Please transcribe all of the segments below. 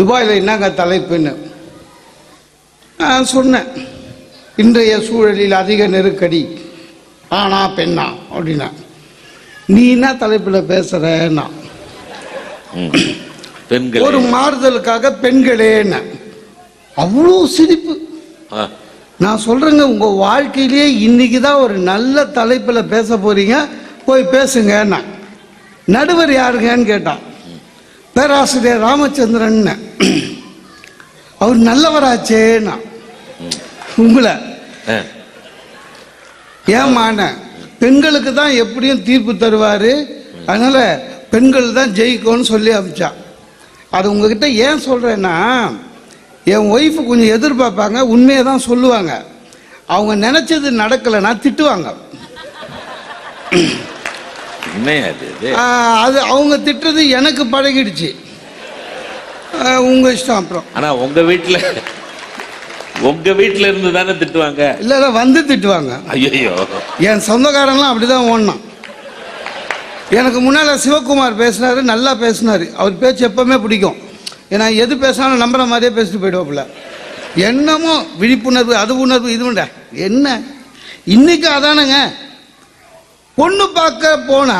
துபாயில் என்னங்க தலைப்புன்னு? நான் சொன்னேன் இன்றைய சூழலில் அதிக நெருக்கடி. ஆனா பெண்ணா அப்படின்னா. நீ என்ன தலைப்பில் பேசுறேன்னா. பெண்கள். ஒரு மாறுதலுக்காக பெண்களேன்னு. அவ்வளோ சிரிப்பு. நான் சொல்றேங்க உங்க வாழ்க்கையிலேயே இன்னைக்கு தான் ஒரு நல்ல தலைப்பில் பேச போறீங்க போய் பேசுங்கன்னா நடுவர் யாருங்கன்னு கேட்டான் பேராசிரியர் ராமச்சந்திரன் அவர் நல்லவராச்சேன்னா. உங்களை. ஏமான பெண்களுக்கு தான் எப்படியும் தீர்ப்பு தருவார். அதனால பெண்கள் தான் ஜெயிக்கும்னு சொல்லி அமிச்சான் அது உங்ககிட்ட ஏன் சொல்கிறேன்னா என் ஒய்ஃபு கொஞ்சம் எதிர்பார்ப்பாங்க உண்மையை தான் சொல்லுவாங்க. அவங்க நினச்சது நடக்கலைன்னா திட்டுவாங்க. அது அவங்க திட்டுறது எனக்கு பழகிடுச்சு. ஆஹ், உங்க இஷ்டம் அப்புறம். ஆனா உங்க வீட்டுல உங்க வீட்டுல இருந்து தானே திட்டுவாங்க? இல்லை இல்லை வந்து திட்டுவாங்க. ஐயோ என் சொந்தக்காரங்களாம் அப்படிதான் ஓடினான். எனக்கு முன்னால் சிவகுமார் பேசினாரு நல்லா பேசினாரு. அவர் பேச்சு எப்பவுமே பிடிக்கும். ஏன்னா எது பேசினாலும் நம்புற மாதிரியே பேசிட்டு போயிடுவாப்புல. என்னமோ விழிப்புணர்வு அது உணர்வு இது உண்டா? என்ன? இன்னைக்கு அதானுங்க. பொண்ணு பார்க்க போனா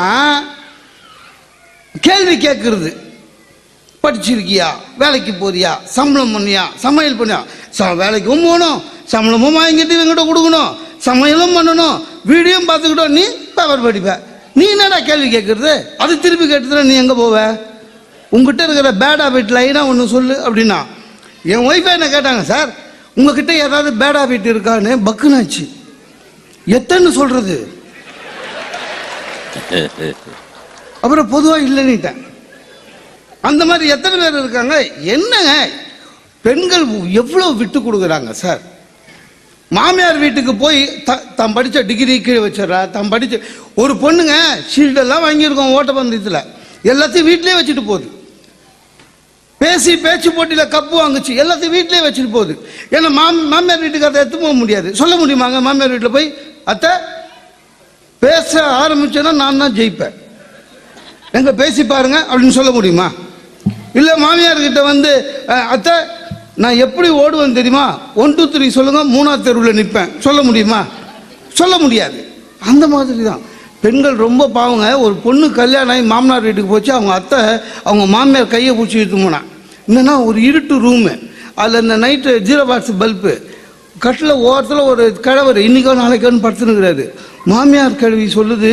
கேள்வி கேட்கறது படிச்சிருக்கியா? வேலைக்கு போறியா? சம்பளம் பண்ணியா? சமையல் பண்ணியா? ச வேலைக்கும் போகணும். சம்பளமும் வாங்கிட்டு இவங்கிட்ட கொடுக்கணும். சமையலும் பண்ணணும். வீடியும் பார்த்துக்கிட்டோம். நீ பேப்பர் படிப்ப. நீ என்னடா கேள்வி கேட்கறது? அது திருப்பி கேட்டதுல நீ எங்கே போவ? உங்ககிட்ட இருக்கிற பேட் ஹாபிட் லைனாக ஒன்று சொல்லு அப்படின்னா என் ஒய்ஃபை என்ன கேட்டாங்க சார் உங்ககிட்ட ஏதாவது பேட் ஹாபிட் இருக்கான்னு பக்குனாச்சு. எத்தனை சொல்றது? அப்புறம் பொதுவாக இல்லைன்னுட்டேன். அந்த மாதிரி எத்தனை பேர் இருக்காங்க? என்னங்க? பெண்கள் எவ்வளோ விட்டு கொடுக்குறாங்க சார் மாமியார் வீட்டுக்கு போய் த தான் படித்த டிகிரி கீழே வச்சிடறா தான் படித்த ஒரு பொண்ணுங்க ஷீல்டெல்லாம் வாங்கியிருக்கோம் ஓட்டப்பந்தயத்தில். எல்லாத்தையும் வீட்டிலே வச்சுட்டு போகுது. பேசி பேச்சு போட்டியில் கப்பு வாங்குச்சு எல்லாத்தையும் வீட்டிலே வச்சுட்டு போகுது. ஏன்னா மாம் மாமியார் வீட்டுக்கு அதை எடுத்து போக முடியாது. சொல்ல முடியுமாங்க? மாமியார் வீட்டில் போய் அத்தை பேச ஆரம்பிச்சேன்னா நான் தான் ஜெயிப்பேன். எங்க பேசி பாருங்க அப்படின்னு சொல்ல முடியுமா? இல்லை மாமியார் கிட்ட வந்து அத்தை நான் எப்படி ஓடுவேன் தெரியுமா? ஒன் டூ த்ரீ சொல்லுங்க மூணாவது தெருவில் நிற்பேன் சொல்ல முடியுமா? சொல்ல முடியாது. அந்த மாதிரி தான் பெண்கள் ரொம்ப பாவங்க. ஒரு பொண்ணு கல்யாணம் ஆகி மாமனார் வீட்டுக்கு போச்சு அவங்க அத்தை அவங்க மாமியார் கையை பிடிச்சி இழுத்து போனான். என்னன்னா ஒரு இருட்டு ரூமு அதில் இந்த நைட்டு ஜீரோ பாக்ஸ் பல்பு கட்டில் ஓரத்தில் ஒரு கிழவர் இன்னைக்கோ நாளைக்கோன்னு படுத்துனுங்கிறாரு மாமியார் கிழவி சொல்லுது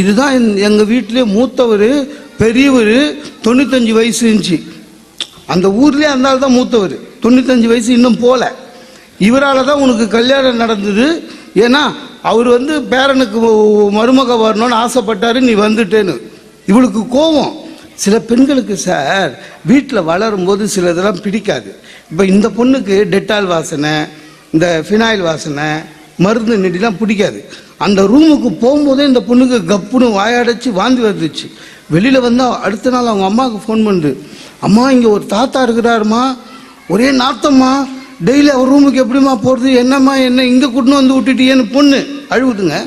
இதுதான் எங்கள் வீட்டிலே மூத்தவர் பெரியவர் தொண்ணூத்தஞ்சு வயசு இருந்துச்சு. அந்த ஊர்லேயே அந்த தான் மூத்தவர். தொண்ணூத்தஞ்சு வயசு இன்னும் போல. இவரால் தான் உனக்கு கல்யாணம் நடந்தது. ஏன்னா அவர் வந்து பேரனுக்கு மருமக வரணும்னு ஆசைப்பட்டாரு நீ வந்துட்டேன்னு. இவளுக்கு கோவம். சில பெண்களுக்கு சார் வீட்டில் வளரும்போது சில இதெல்லாம் பிடிக்காது. இப்போ இந்த பொண்ணுக்கு டெட்டால் வாசனை இந்த ஃபினாயில் வாசனை மருந்து நெடிலாம் பிடிக்காது. அந்த ரூமுக்கு போகும்போதே இந்த பொண்ணுக்கு கப்புன்னு வாயடைச்சி வாந்தி வந்துச்சு வெளியில் வந்தால் அடுத்த நாள் அவங்க அம்மாவுக்கு ஃபோன் பண்ணுது அம்மா இங்கே ஒரு தாத்தா இருக்கிறாருமா? ஒரே நாத்தம்மா. டெய்லி அவர் ரூமுக்கு எப்படிம்மா போகிறது என்னம்மா என்ன? இங்கே கூட்டின்னு வந்து விட்டுட்டியேன்னு பொண்ணு அழுகுதுங்க.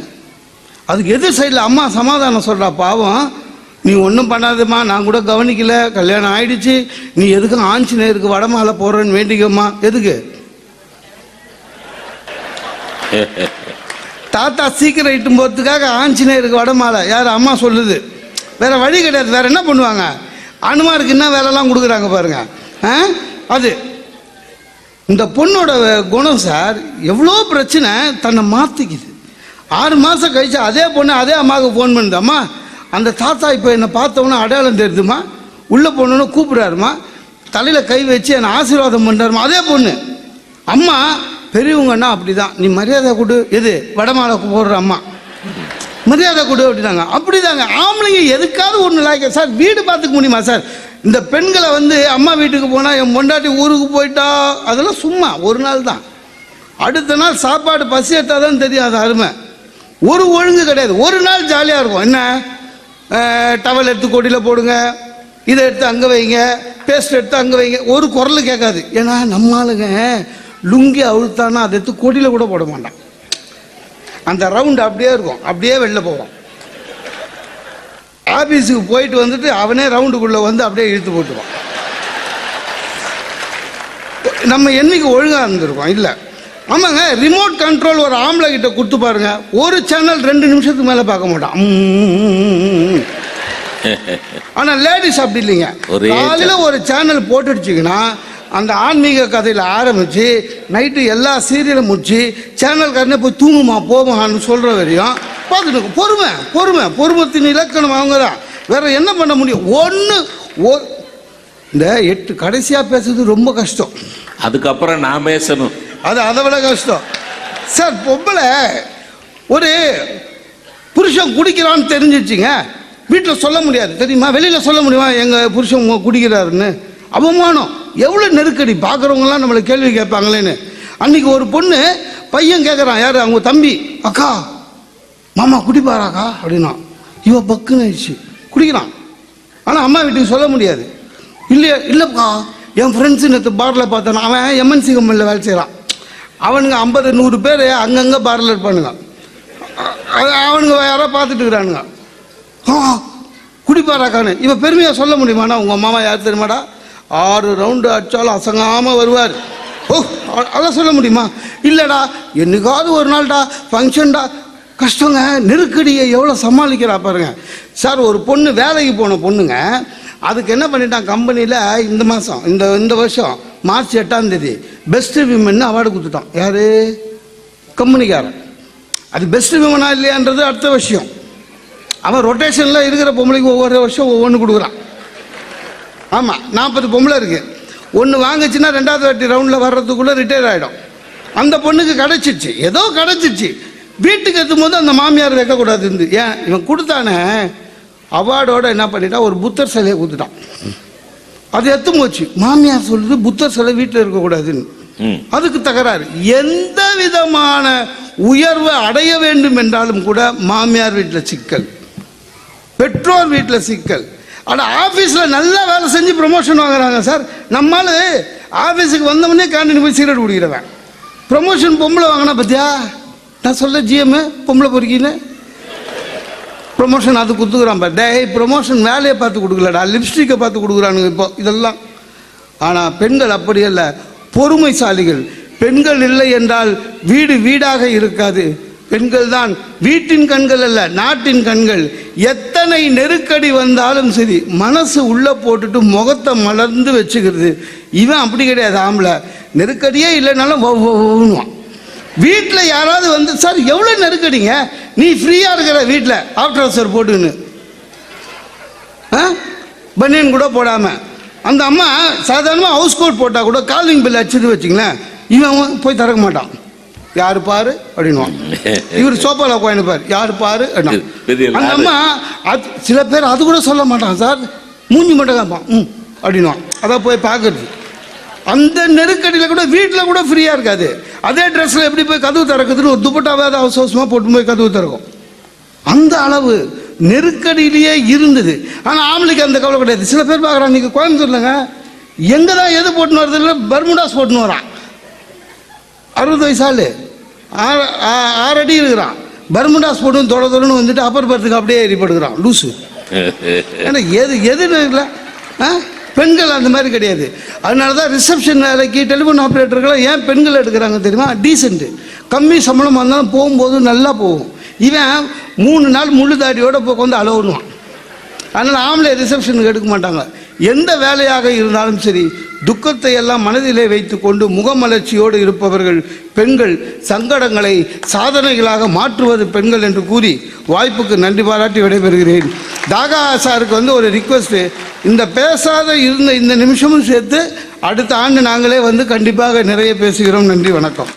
அதுக்கு எதிர் சைடில் அம்மா சமாதானம் சொல்கிறா பாவம் நீ ஒன்றும் பண்ணாதம்மா. நான் கூட கவனிக்கல. கல்யாணம் ஆயிடுச்சு. நீ எதுக்கும் ஆஞ்சநேயருக்கு வடமாலை போடுறேன்னு வேண்டிக்கம்மா. எதுக்கு? தாத்தா சீக்கிரம் இட்டும் போகிறதுக்காக ஆஞ்சநேயருக்கு வடமாலை யார்? அம்மா சொல்லுது. வேற வழி கிடையாது. வேற என்ன பண்ணுவாங்க? அனுமாருக்கு என்ன வேலைலாம் கொடுக்குறாங்க பாருங்க. ஆ? அது இந்த பொண்ணோட குணம் சார் எவ்வளோ பிரச்சனை தன்னை மாற்றிக்குது ஆறு மாதம் கழிச்சு அதே பொண்ணு அதே அம்மாவுக்கு ஃபோன் பண்ணுது அம்மா அந்த தாத்தா இப்போ என்னை பார்த்தவொன்னே அடையாளம் தெரியுதுமா உள்ளே போனோன்னு கூப்பிடுறாருமா தலையில் கை வச்சு என்னை ஆசீர்வாதம் பண்ணுறாருமா அதே பொண்ணு. அம்மா பெரியவங்கன்னா அப்படி தான் நீ மரியாதை கொடு. எது? வடமாலை போடுற அம்மா. மரியாதை கொடு அப்படிதாங்க அப்படிதாங்க. ஆம்பளைங்க எதுக்காவது ஒன்று லாய்க்க சார் வீடு பார்த்துக்க முடியுமா சார்? இந்த பெண்களை வந்து அம்மா வீட்டுக்கு போனால் என் பொண்டாட்டி ஊருக்கு போயிட்டா? அதெல்லாம் சும்மா ஒரு நாள் தான். அடுத்த நாள் சாப்பாடு பசி எடுத்தால் தான் தெரியும் அது அருமை. ஒரு ஒழுங்கு கிடையாது. ஒரு நாள் ஜாலியாக இருக்கும். என்ன? டவல் எடுத்து கொடியில் போடுங்க. இதை எடுத்து அங்கே வைங்க. பேஸ்ட் எடுத்து அங்கே வைங்க. ஒரு குரல் கேட்காது. ஏன்னா நம்ம ஆளுங்க லுங்கி அழுத்தானா அதை எடுத்து கொடியில் கூட போட மாட்டான். அந்த ரவுண்ட் அப்படியே இருக்கும். அப்படியே வெளில போவோம் ஆபீஸுக்கு போயிட்டு வந்துட்டு அவனே ரவுண்டுக்குள்ளே வந்து அப்படியே இழுத்து போட்டுவான் நம்ம என்னைக்கு ஒழுங்காக இருந்திருக்கோம்? இல்லை. ஆமாங்க ரிமோட் கண்ட்ரோல் ஒரு ஆம்பளை கிட்ட கொடுத்து பாருங்க. ஒரு சேனல் ரெண்டு நிமிஷத்துக்கு மேலே பார்க்க மாட்டான். ம்ம். ஆனா லேடிஸ் அப்படி இல்லைங்க. ஒரே காலையில ஒரு சேனல் போட்டுடுச்சிங்கன்னா அந்த ஆன்மீக கதையில ஆரம்பிச்சு நைட்டு எல்லா சீரியலும் முடிச்சு சேனல்காரனே போய் தூங்குமா போமான்னு சொல்ற வரையும் பார்த்துட்டு. பொறுமை பொறுமை பொறுமத்தின் இலக்கணம் அவங்க தான் வேற என்ன பண்ண முடியும்? ஒன்று இந்த எட்டு கடைசியா பேசுறது ரொம்ப கஷ்டம். அதுக்கப்புறம் நான் பேசணும். அது அதை விட கஷ்டம். சார் பொம்பளை ஒரு புருஷன் குடிக்கிறான்னு தெரிஞ்சிச்சுங்க. வீட்டில் சொல்ல முடியாது. தெரியுமா? வெளியில் சொல்ல முடியுமா? எங்கள் புருஷன் குடிக்கிறாருன்னு? அவமானம். எவ்வளோ நெருக்கடி? பார்க்குறவங்களாம் நம்மளை கேள்வி கேட்பாங்களேன்னு. அன்னைக்கு ஒரு பொண்ணு பையன் கேட்குறான் யார்? அவங்க தம்பி. அக்கா மாமா குடிப்பாராக்கா அப்படின்னா இவ பக்குன்னு ஆயிடுச்சு. குடிக்கிறான். ஆனால் அம்மா வீட்டுக்கு சொல்ல முடியாது. இல்லையா இல்லைப்பா. என் ஃப்ரெண்ட்ஸு நேற்று பாரில் பார்த்தேன். அவன் எம்என்சி கம்பெனியில் வேலை செய்கிறான் அவனுங்க ஐம்பது நூறு பேர் அங்கங்கே பாரில் இருப்பானுங்க. அவனுங்க யாரோ பார்த்துட்டு இருக்கிறானுங்க. ஆ குடிப்பாராக்கான்னு இவன் பெருமையாக சொல்ல முடியுமாண்ணா? உங்கள் மாமா யார் தெரியுமாடா? ஆறு ரவுண்டு அடிச்சாலும் அசங்காமல் வருவார். ஓ அதான் சொல்ல முடியுமா? இல்லைடா என்னைக்காவது ஒரு நாள்டா ஃபங்க்ஷன்டா கஷ்டங்க நெருக்கடியை எவ்வளோ சமாளிக்கிறா பாருங்க. சார் ஒரு பொண்ணு வேலைக்கு போன பொண்ணுங்க அதுக்கு என்ன பண்ணிட்டான் கம்பெனியில் இந்த மாதம் இந்த இந்த வருஷம் மார்ச் எட்டாம் தேதி பெஸ்ட் விமன் அவார்டு கொடுத்துட்டான். யார்? கம்பெனிக்காரன். அது பெஸ்ட் விமனா இல்லையான்றது அடுத்த விஷயம். அவன் ரொட்டேஷனில் இருக்கிற பொம்பளைக்கு ஒவ்வொரு வருஷம் ஒவ்வொன்று கொடுக்குறான். ஆமாம் நாற்பது பொம்பளை இருக்கு. ஒன்று வாங்குச்சுன்னா ரெண்டாவது வாட்டி ரவுண்டில் வர்றதுக்குள்ளே ரிட்டையர் ஆகிடும் அந்த பொண்ணுக்கு கிடச்சிச்சு. ஏதோ கிடச்சிச்சு. வீட்டுக்கு எத்தும்போது அந்த மாமியார் வைக்கக்கூடாது இருந்து. ஏன்? இவன் கொடுத்தானே. அவார்டோட என்ன பண்ணிட்டான் ஒரு புத்தர் சிலையை கொடுத்துட்டான். அது எத்தும் போச்சு மாமியார் சொல்லுது புத்தர் சிலை வீட்டில் இருக்கக்கூடாதுன்னு. அதுக்கு தகராறு. எந்த விதமான உயர்வு அடைய வேண்டும் என்றாலும் கூட மாமியார் வீட்டில் சிக்கல். பெற்றோர் வீட்டில் சிக்கல். ஆனால் ஆஃபீஸில் நல்லா வேலை செஞ்சு ப்ரொமோஷன் வாங்குறாங்க சார். நம்மால் ஆஃபீஸுக்கு வந்தவொடனே கேண்டீன் போய் சிகரெட் குடிக்கிறவன். ப்ரொமோஷன் பொம்பளை வாங்கினா பார்த்தியா நான் சொல்ல ஜிஎம்மு பொம்பளை பொறுக்கின்னு. ப்ரொமோஷன் அது கொடுத்துக்குறான் பா டேய் ப்ரொமோஷன் வேலையை பார்த்து கொடுக்கலடா. லிப்ஸ்டிக்கை பார்த்து கொடுக்குறானுங்க இப்போ இதெல்லாம். ஆனால் பெண்கள் அப்படி இல்லை பொறுமைசாலிகள். பெண்கள் இல்லை என்றால் வீடு வீடாக இருக்காது. பெண்கள் தான் வீட்டின் கண்கள் அல்ல நாட்டின் கண்கள். எத்தனை நெருக்கடி வந்தாலும் சரி மனசு உள்ளே போட்டுட்டு முகத்தை மலர்ந்து வச்சுக்கிறது. இவன் அப்படி கிடையாது ஆம்பளை. நெருக்கடியே இல்லைனாலும் வவ் வீட்டில் யாராவது வந்து சார் எவ்வளோ நெருக்கடிங்க? நீ ஃப்ரீயாக இருக்கிற வீட்டில் ஆஃப்டர் சார் போட்டுன்னு ஆ? பனியன் கூட போடாமல் அந்த அம்மா சாதாரணமாக ஹவுஸ் கோட் போட்டால் கூட காலிங் பில் அடிச்சுட்டு வச்சிங்களேன் இவன் போய் திறக்க மாட்டான். யார் பாரு அப்படின்வான் இவர் சோப்பாவில் உட்காந்துப்பார் யார் பாரு அந்த. அம்மா அது சில பேர் அது கூட சொல்ல மாட்டான் சார். மூஞ்சி மட்டும் கேட்பான் ம் அப்படின்வான் அதான் போய் பார்க்கறது. அந்த நெருக்கடியில் கூட வீட்டில் கூட ஃப்ரீயாக இருக்காது. அதே ட்ரெஸ்ஸில் எப்படி போய் கதவு திறக்குதுன்னு ஒரு துப்பட்டாவே அவசர அவசரமாக போட்டு போய் கதவு திறக்கும். அந்த அளவு நெருக்கடியிலேயே இருந்தது. ஆனால் ஆம்பளைக்கு அந்த கவலை கிடையாது. சில பேர் பார்க்குறாங்க நீங்கள் கோயம்புத்தூர்லங்க. எங்கே தான் எது போட்டுன்னு வரது இல்லை பர்முடாஸ் போட்டுன்னு வரான். அறுபது வயசு ஆளு. ஆறு ஆ- ஆறு அடி இருக்கிறான். பர்முடாஸ் போட்டு தொட தொடன்னு வந்துட்டு அப்பர் பர்த்துக்கு அப்படியே ஏறிப்படுகிறான். லூசு. ஏன்னா எது எதுன்னு இல்லை. ஆ? பெண்கள் அந்த மாதிரி கிடையாது. அதனால தான் ரிசப்ஷன் வேலைக்கு டெலிஃபோன் ஆப்ரேட்டர்கள்லாம் ஏன் பெண்கள் எடுக்கிறாங்க தெரியுமா? டீசென்ட்டு கம்மி சம்பளமாக இருந்தாலும் போகும்போது நல்லா போகும். இவன் மூணு நாள் முள்ளு தாடியோட போய் வந்து அலவுனுவான் அதனால் ஆம்பளை ரிசப்ஷனுக்கு எடுக்க மாட்டாங்க. எந்த வேலையாக இருந்தாலும் சரி துக்கத்தை எல்லாம் மனதிலே வைத்துக்கொண்டு முகமலர்ச்சியோடு இருப்பவர்கள் பெண்கள் சங்கடங்களை சாதனைகளாக மாற்றுவது பெண்கள் என்று கூறி வாய்ப்புக்கு நன்றி பாராட்டி விடைபெறுகிறேன். தாகா சாருக்கு வந்து ஒரு ரிக்வஸ்ட்டு இந்த பேசாத இருந்த இந்த நிமிஷமும் சேர்த்து அடுத்த ஆண்டு நாங்களே வந்து கண்டிப்பாக நிறைய பேசுகிறோம். நன்றி வணக்கம்.